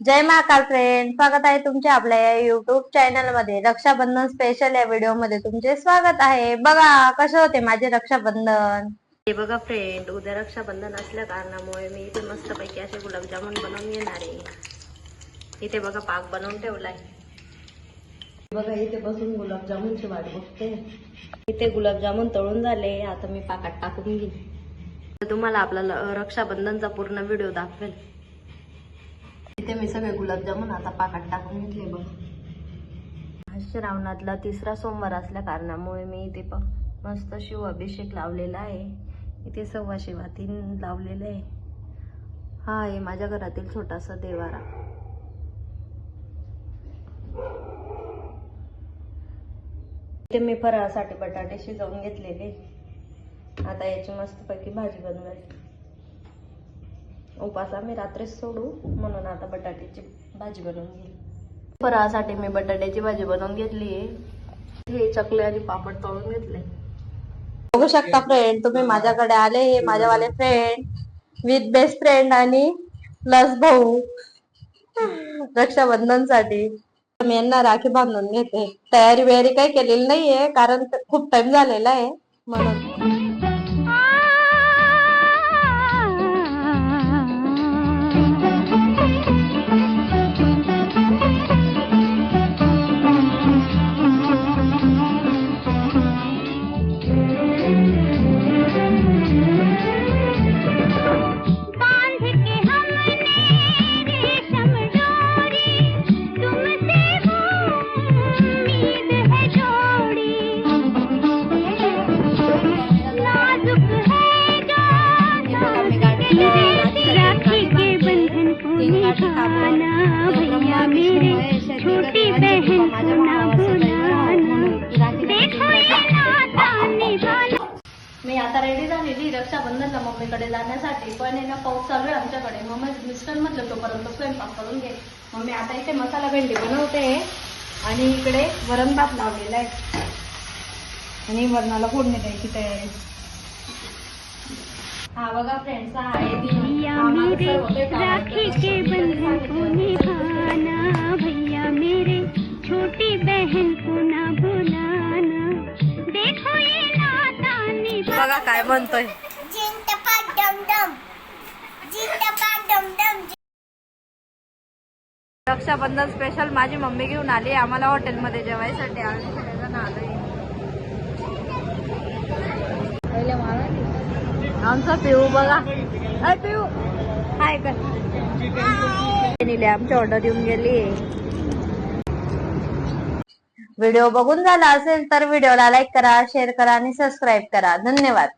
जय Mahakal friend स्वागत आहे तुमचे आपल्या या युट्यूब चॅनलमध्ये. रक्षाबंधन स्पेशल या व्हिडिओमध्ये तुमचे स्वागत आहे. बघा कसे होते माझे रक्षाबंधन? हे बघा फ्रेंड उद्या रक्षाबंधन असल्या कारणामुळे मी इथे मस्तपैकी असे गुलाबजामुन बनवून घेणार आहे. इथे बघा पाक बनवून ठेवलाय. बघा इथे बसून गुलाबजामुनची वाट बघते. इथे गुलाबजामुन तळून झाले. आता मी पाकात टाकून घेईन. तर तुम्हाला आपला रक्षाबंधनचा पूर्ण व्हिडिओ दाखवेल इथे मी सगळे गुलाबजामुन आता पाकात टाकून घेतले बघा. श्रावणातला तिसरा सोमवार असल्या कारणामुळे मी इथे पण मस्त शिव अभिषेक लावलेला आहे. इथे सव्वा शिवा तीन लावलेलं आहे. हा आहे माझ्या घरातील छोटासा देवारा. इथे मी फराळासाठी बटाटे शिजवून घेतलेले. आता याची मस्तपैकी भाजी बनवायची. उपास आम्ही रात्रीच सोडू म्हणून आता बटाट्याची भाजी बनवून घेईल फराळासाठी मी बटाट्याची भाजी बनवून घेतली आहे. हे चकले आणि पापड तळून घेतले. बघू शकता फ्रेंड तुम्ही माझ्याकडे आले हे माझ्यावाले फ्रेंड विथ बेस्ट फ्रेंड आणि प्लस भाऊ. रक्षाबंधनसाठी मी यांना राखी बांधून घेते. तयारी बियारी काही केलेली नाहीये कारण खूप टाइम झालेला आहे म्हणून. को भैया मेरे छोटी बहन को ना देखो ये नाता निभाना। मी आता रेडी झालेली रक्षाबंधनला मम्मीकडे जाण्यासाठी. पण आहे ना पाऊस चालू आहे आमच्याकडे. मग मिस्टर म्हटलं तोपर्यंत स्वयंपाक करून घे मम्मी आता इथे मसाला भेंडी बनवते. आणि इकडे वरण भात लावलेला आहे. आणि वरणाला फोडणी द्यायची तयारी. हा बघा फ्रेंड्स हा आहे ती. भैया माझं मेरे सर्व काही काम राखी करतं. के बंधन को निभाना भैया मेरे छोटी बहन को ना भुलाना। देखो ये नाता निभा। बघा काय म्हणतोय. रक्षाबंधन स्पेशल माझी मम्मी घेऊन आली आम्हाला हॉटेलमध्ये जेवायसाठी. आम्ही आमचा पिऊ बघा. अय पिऊ. हाय कर. आमची ऑर्डर येऊन गेली. व्हिडिओ बघून झाला असेल तर व्हिडिओला लाईक करा शेअर करा आणि सबस्क्राईब करा. धन्यवाद.